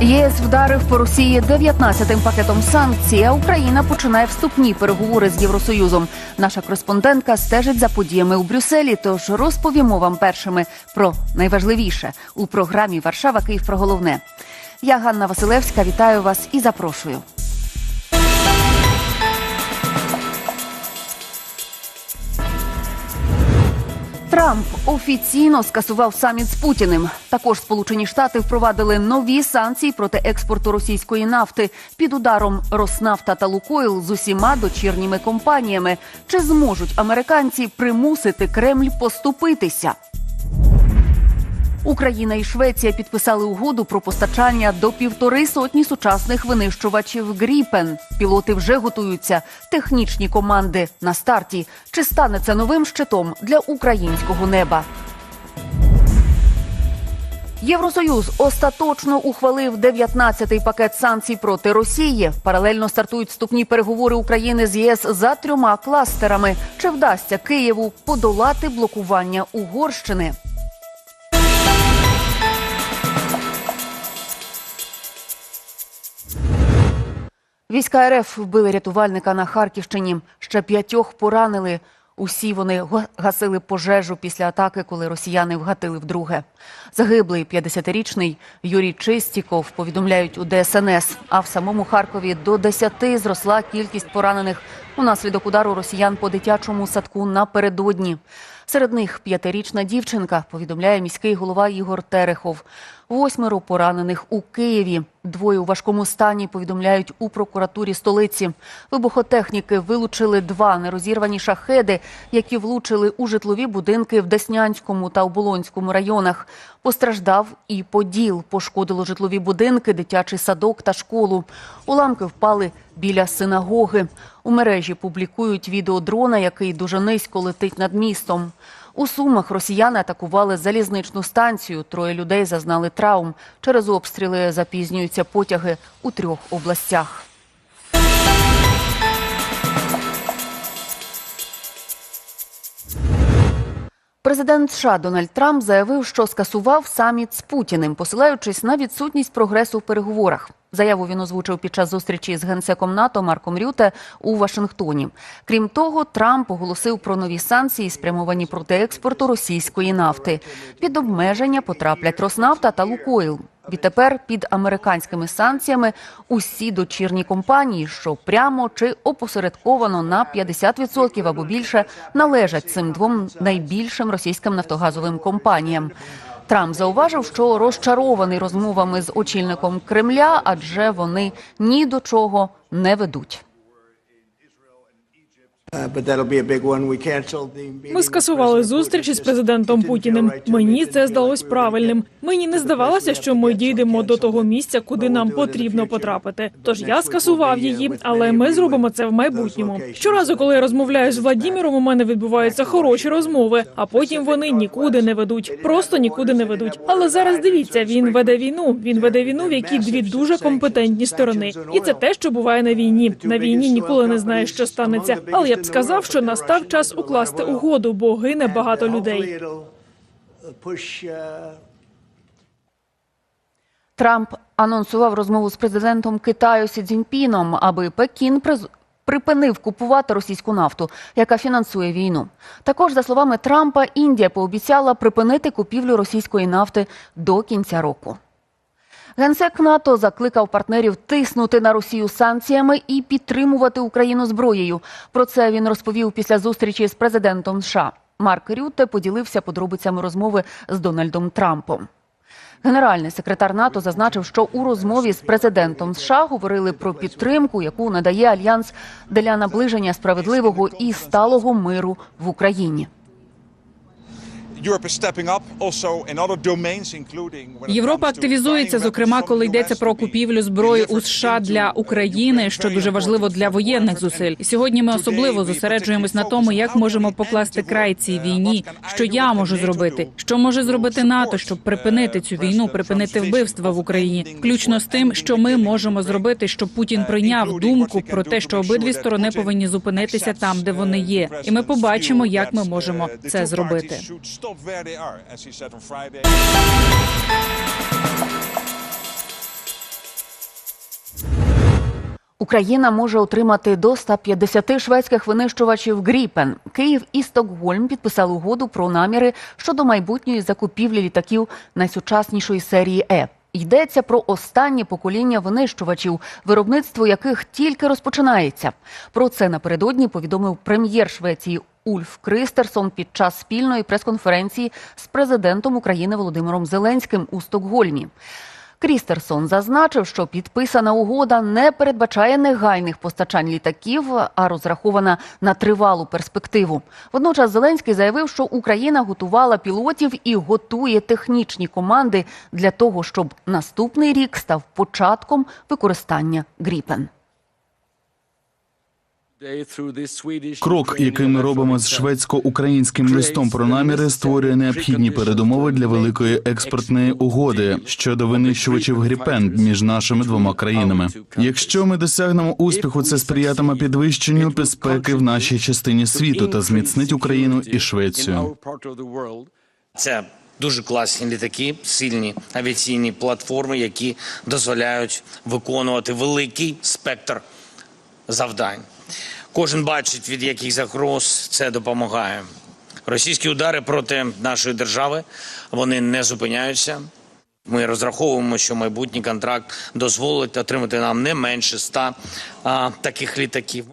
ЄС вдарив по Росії 19-тим пакетом санкцій. А Україна починає вступні переговори з Євросоюзом. Наша кореспондентка стежить за подіями у Брюсселі. Тож розповімо вам першими про найважливіше у програмі Варшава Київ про головне. Я Ганна Василевська. Вітаю вас і запрошую. Трамп офіційно скасував саміт з Путіним. Також Сполучені Штати впровадили нові санкції проти експорту російської нафти під ударом Роснафта та Лукойл з усіма дочірніми компаніями. Чи зможуть американці примусити Кремль поступитися? Україна і Швеція підписали угоду про постачання до півтори сотні сучасних винищувачів Гріпен. Пілоти вже готуються. Технічні команди на старті. Чи стане це новим щитом для українського неба? Євросоюз остаточно ухвалив 19-й пакет санкцій проти Росії. Паралельно стартують вступні переговори України з ЄС за трьома кластерами. Чи вдасться Києву подолати блокування Угорщини? Війська РФ вбили рятувальника на Харківщині. Ще п'ятьох поранили. Усі вони га- гасили пожежу після атаки, коли росіяни вгатили вдруге. Загиблий 50-річний Юрій Чистіков повідомляють у ДСНС. А в самому Харкові до 10 зросла кількість поранених унаслідок удару росіян по дитячому садку напередодні. Серед них п'ятирічна дівчинка, повідомляє міський голова Ігор Терехов. Восьмеро поранених у Києві. Двоє у важкому стані повідомляють у прокуратурі столиці. Вибухотехніки вилучили два нерозірвані шахеди, які влучили у житлові будинки в Деснянському та Оболонському районах. Постраждав і Поділ. Пошкодило житлові будинки, дитячий садок та школу. Уламки впали біля синагоги. У мережі публікують відео дрона, який дуже низько летить над містом. У Сумах росіяни атакували залізничну станцію. Троє людей зазнали травм. Через обстріли запізнюються потяги у трьох областях. Президент США Дональд Трамп заявив, що скасував саміт з Путіним, посилаючись на відсутність прогресу в переговорах. Заяву він озвучив під час зустрічі з генсеком НАТО Марком Рюте у Вашингтоні. Крім того, Трамп оголосив про нові санкції, спрямовані проти експорту російської нафти. Під обмеження потраплять Роснафта та Лукойл. Відтепер під американськими санкціями усі дочірні компанії, що прямо чи опосередковано на 50% або більше належать цим двом найбільшим російським нафтогазовим компаніям. Трамп зауважив, що розчарований розмовами з очільником Кремля, адже вони ні до чого не ведуть. Ми скасували зустріч із президентом Путіним. Мені це здалось правильним. Мені не здавалося, що ми дійдемо до того місця, куди нам потрібно потрапити. Тож я скасував її, але ми зробимо це в майбутньому. Щоразу, коли я розмовляю з Владіміром, у мене відбуваються хороші розмови, а потім вони нікуди не ведуть, просто нікуди не ведуть. Але зараз дивіться, він веде війну. Він веде війну, в якій дві дуже компетентні сторони, і це те, що буває на війні. На війні ніколи не знаєш, що станеться. Але я б сказав, що настав час укласти угоду, бо гине багато людей. Hopefully it'll, uh, uh, Трамп анонсував розмову з президентом Китаю Сі Цзіньпіном, аби Пекін приз- припинив купувати російську нафту, яка фінансує війну. Також, за словами Трампа, Індія пообіцяла припинити купівлю російської нафти до кінця року. Генсек НАТО закликав партнерів тиснути на Росію санкціями і підтримувати Україну зброєю. Про це він розповів після зустрічі з президентом США. Марк Рютте поділився подробицями розмови з Дональдом Трампом. Генеральний секретар НАТО зазначив, що у розмові з президентом США говорили про підтримку, яку надає альянс для наближення справедливого і сталого миру в Україні. Європа активізується, зокрема, коли йдеться про купівлю зброї у США для України, що дуже важливо для воєнних зусиль. І сьогодні ми особливо зосереджуємось на тому, як можемо покласти край цій війні. Що я можу зробити? Що може зробити НАТО, щоб припинити цю війну, припинити вбивства в Україні, включно з тим, що ми можемо зробити, щоб Путін прийняв думку про те, що обидві сторони повинні зупинитися там, де вони є, і ми побачимо, як ми можемо це зробити stop where they are, as he said on Friday. Україна може отримати до 150 шведських винищувачів Гріпен. Київ і Стокгольм підписали угоду про наміри щодо майбутньої закупівлі літаків найсучаснішої серії Е. Йдеться про останнє покоління винищувачів, виробництво яких тільки розпочинається. Про це напередодні повідомив прем'єр Швеції Ульф Кристерсон під час спільної прес-конференції з президентом України Володимиром Зеленським у Стокгольмі. Крістерсон зазначив, що підписана угода не передбачає негайних постачань літаків, а розрахована на тривалу перспективу. Водночас Зеленський заявив, що Україна готувала пілотів і готує технічні команди для того, щоб наступний рік став початком використання Гріпен. Крок, який ми робимо з шведсько-українським листом про наміри, створює необхідні передумови для великої експортної угоди щодо винищувачів Гріпен між нашими двома країнами. Якщо ми досягнемо успіху, це сприятиме підвищенню безпеки в нашій частині світу та зміцнить Україну і Швецію. Це дуже класні літаки, сильні авіаційні платформи, які дозволяють виконувати великий спектр завдань. Кожен бачить, від яких загроз це допомагає. Російські удари проти нашої держави вони не зупиняються. Ми розраховуємо, що майбутній контракт дозволить отримати нам не менше ста таких літаків.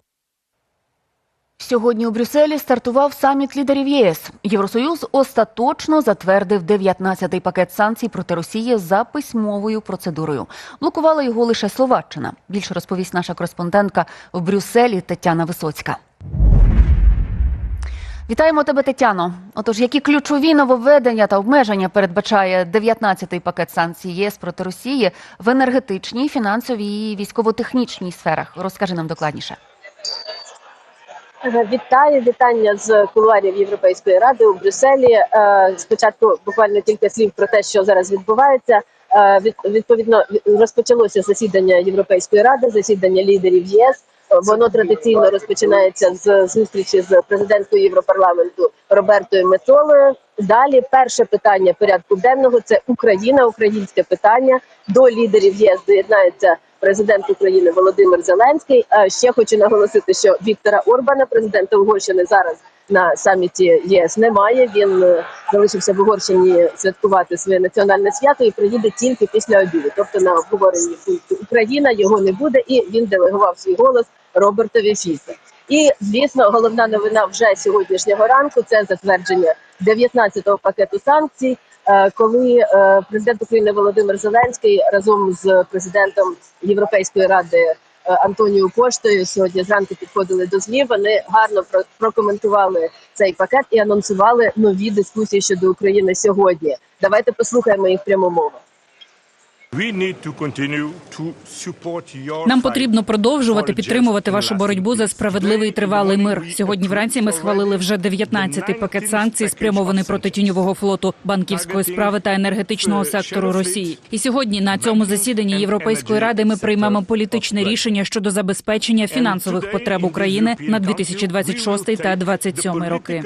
Сьогодні у Брюсселі стартував саміт лідерів ЄС. Євросоюз остаточно затвердив 19-й пакет санкцій проти Росії за письмовою процедурою. Блокувала його лише Словаччина. Більше розповість наша кореспондентка в Брюсселі Тетяна Висоцька. Вітаємо тебе, Тетяно. Отож, які ключові нововведення та обмеження передбачає 19-й пакет санкцій ЄС проти Росії в енергетичній, фінансовій і військово-технічній сферах? Розкажи нам докладніше. Е, Вітаю, вітання з кулуарів Європейської ради у Брюсселі. Е, Спочатку буквально кілька слів про те, що зараз відбувається. Е, Відповідно, розпочалося засідання Європейської ради, засідання лідерів ЄС. Воно традиційно розпочинається з зустрічі з президенткою Європарламенту Робертою Мецолою. Далі перше питання порядку денного це Україна, українське питання. До лідерів ЄС доєднається президент України Володимир Зеленський. А ще хочу наголосити, що Віктора Орбана, президента Угорщини, зараз на саміті ЄС немає. Він е, залишився в Угорщині святкувати своє національне свято і приїде тільки після обіду. Тобто на обговоренні пункту Україна його не буде, і він делегував свій голос Робертові Фіце. І звісно, головна новина вже сьогоднішнього ранку це затвердження 19-го пакету санкцій. Е, Коли е, президент України Володимир Зеленський разом з президентом Європейської ради е, Антоніо Коштою сьогодні зранку підходили до ЗМІ, вони гарно прокоментували цей пакет і анонсували нові дискусії щодо України сьогодні. Давайте послухаємо їх пряму мову. Нам потрібно продовжувати підтримувати вашу боротьбу за справедливий і тривалий мир. Сьогодні вранці ми схвалили вже 19-й пакет санкцій, спрямований проти тіньового флоту, банківської справи та енергетичного сектору Росії. І сьогодні на цьому засіданні Європейської ради ми приймемо політичне рішення щодо забезпечення фінансових потреб України на 2026 та 2027 роки.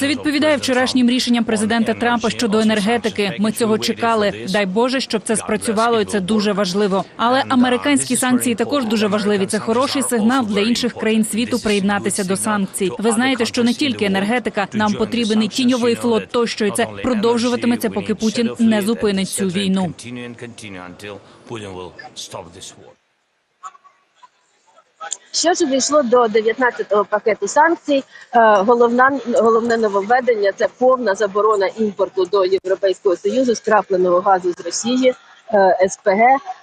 Це відповідає вчорашнім рішенням президента Трампа щодо енергетики. Ми цього чекали. Дай Боже, щоб це спрацювало, і це дуже важливо. Але американські санкції також дуже важливі. Це хороший сигнал для інших країн світу приєднатися до санкцій. Ви знаєте, що не тільки енергетика, нам потрібен і тіньовий флот тощо, і це продовжуватиметься, поки Путін не зупинить цю війну. Що ж дійшло до 19-го пакету санкцій? Е, Головна головне нововведення це повна заборона імпорту до Європейського союзу скрапленого газу з Росії. Е, СПГ.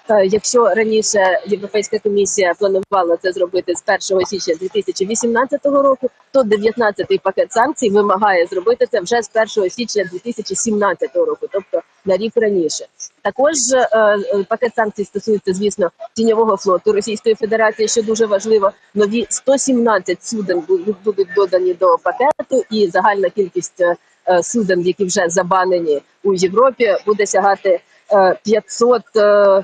Е, Якщо раніше Європейська комісія планувала це зробити з 1 січня 2018 року, то 19-й пакет санкцій вимагає зробити це вже з 1 січня 2017 року, тобто на рік раніше. Також е, пакет санкцій стосується, звісно, тіньового флоту Російської Федерації, що дуже важливо. Нові 117 суден бу- будуть додані до пакету, і загальна кількість суден, які вже забанені у Європі, буде сягати 500 е,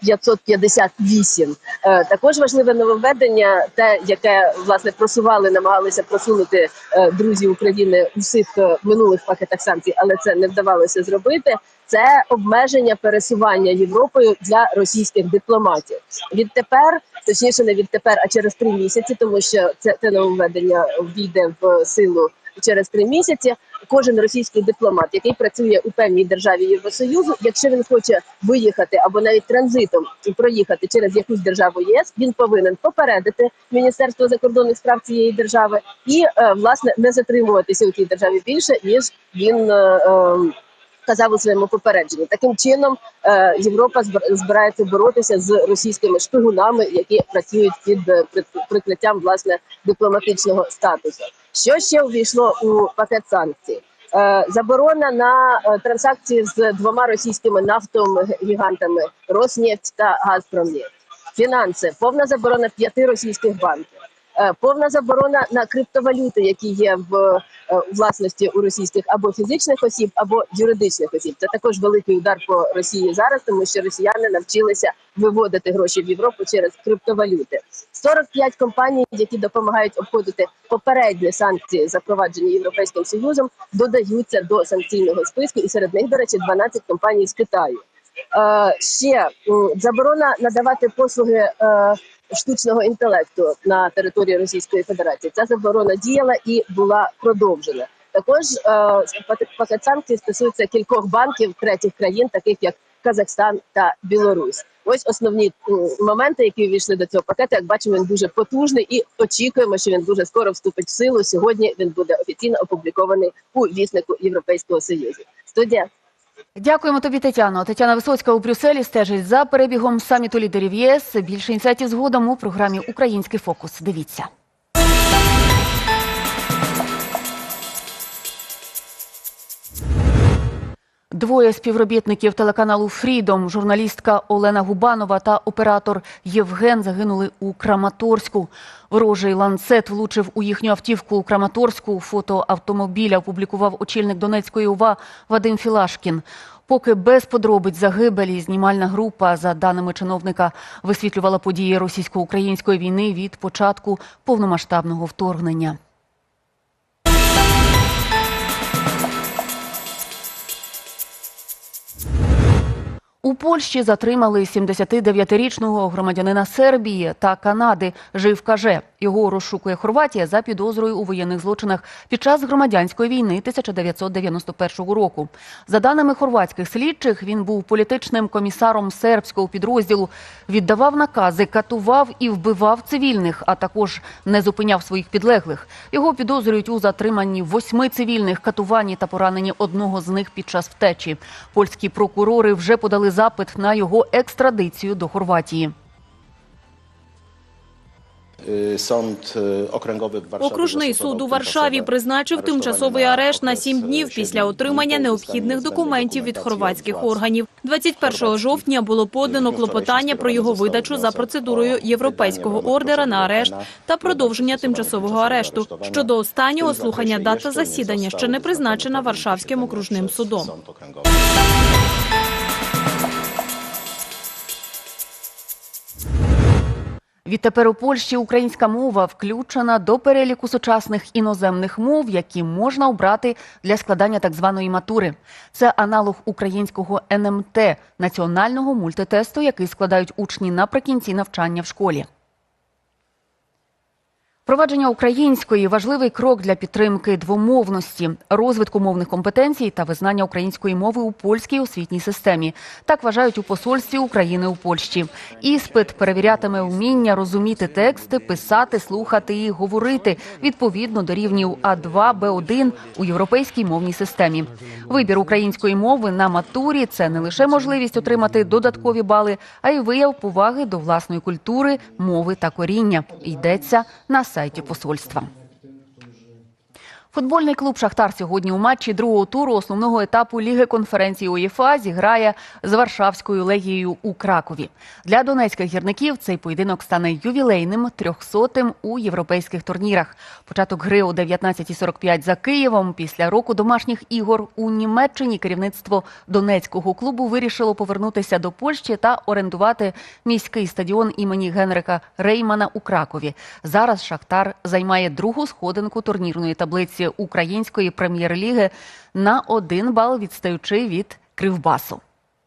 558. Е, Також важливе нововведення, те, яке власне просували, намагалися просунути е, друзі України у всіх е, минулих пакетах санкцій, але це не вдавалося зробити. Це обмеження пересування Європою для російських дипломатів. Відтепер, точніше, не відтепер, а через три місяці, тому що це те нововведення війде в силу через три місяці. Кожен російський дипломат, який працює у певній державі Євросоюзу, якщо він хоче виїхати або навіть транзитом проїхати через якусь державу ЄС, він повинен попередити Міністерство закордонних справ цієї держави і е, власне не затримуватися у тій державі більше ніж він. Казав у своєму попередженні таким чином е, Європа збирається боротися з російськими шпигунами, які працюють під е, прикриттям власне дипломатичного статусу. Що ще увійшло у пакет санкцій? Е, заборона на транзакції з двома російськими нафтогігантами Роснефть та Газпромнефть. Фінанси, повна заборона п'яти російських банків. Е, Повна заборона на криптовалюти, які є в е, власності у російських або фізичних осіб, або юридичних осіб. Це також великий удар по Росії зараз, тому що росіяни навчилися виводити гроші в Європу через криптовалюти. 45 компаній, які допомагають обходити попередні санкції, запроваджені європейським союзом, додаються до санкційного списку, і серед них, до речі, 12 компаній з Китаю. Е, ще заборона надавати послуги штучного інтелекту на території Російської Федерації. Ця заборона діяла і була продовжена. Також е, пакет санкцій стосується кількох банків третіх країн, таких як Казахстан та Білорусь. Ось основні моменти, які увійшли до цього пакету. Як бачимо, він дуже потужний і очікуємо, що він дуже скоро вступить в силу. Сьогодні він буде офіційно опублікований у віснику Європейського союзу. Студія. Дякуємо тобі, Тетяно. Тетяна Висоцька у Брюсселі стежить за перебігом саміту лідерів ЄС. Більше інсайтів згодом у програмі Український фокус. Дивіться. Двоє співробітників телеканалу Фрідом, журналістка Олена Губанова та оператор Євген загинули у Краматорську. Ворожий ланцет влучив у їхню автівку у Краматорську. Фото автомобіля опублікував очільник Донецької ОВА Вадим Філашкін. Поки без подробиць загибелі знімальна група, за даними чиновника, висвітлювала події російсько-української війни від початку повномасштабного вторгнення. У Польщі затримали 79-річного громадянина Сербії та Канади Жив Каже. Його розшукує Хорватія за підозрою у воєнних злочинах під час громадянської війни 1991 року. За даними хорватських слідчих, він був політичним комісаром сербського підрозділу, віддавав накази, катував і вбивав цивільних, а також не зупиняв своїх підлеглих. Його підозрюють у затриманні восьми цивільних, катуванні та пораненні одного з них під час втечі. Польські прокурори вже подали запит на його екстрадицію до Хорватії. Y, Okręgowy w Warszawie Окружний суд у Варшаві призначив тимчасовий арешт на сім днів після отримання необхідних документів від хорватських органів. 21 жовтня було подано клопотання про його видачу за процедурою європейського ордера на арешт та продовження тимчасового арешту. Щодо останнього слухання дата засідання ще не призначена Варшавським окружним судом. Відтепер у Польщі українська мова включена до переліку сучасних іноземних мов, які можна обрати для складання так званої матури. Це аналог українського НМТ національного мультитесту, який складають учні наприкінці навчання в школі. Впровадження української важливий крок для підтримки двомовності, розвитку мовних компетенцій та визнання української мови у польській освітній системі. Так вважають у посольстві України у Польщі. Іспит перевірятиме вміння розуміти тексти, писати, слухати і говорити відповідно до рівнів А2, Б1 у європейській мовній системі. Вибір української мови на матурі це не лише можливість отримати додаткові бали, а й вияв поваги до власної культури, мови та коріння. Йдеться на сайті посольства. Футбольний клуб Шахтар сьогодні у матчі другого туру основного етапу Ліги конференції УЄФА зіграє з Варшавською легією у Кракові. Для донецьких гірників цей поєдинок стане ювілейним трьохсотим у європейських турнірах. Початок гри о 19.45 за Києвом. Після року домашніх ігор у Німеччині керівництво донецького клубу вирішило повернутися до Польщі та орендувати міський стадіон імені Генрика Реймана у Кракові. Зараз Шахтар займає другу сходинку турнірної таблиці української прем'єр-ліги на один бал відстаючи від Кривбасу.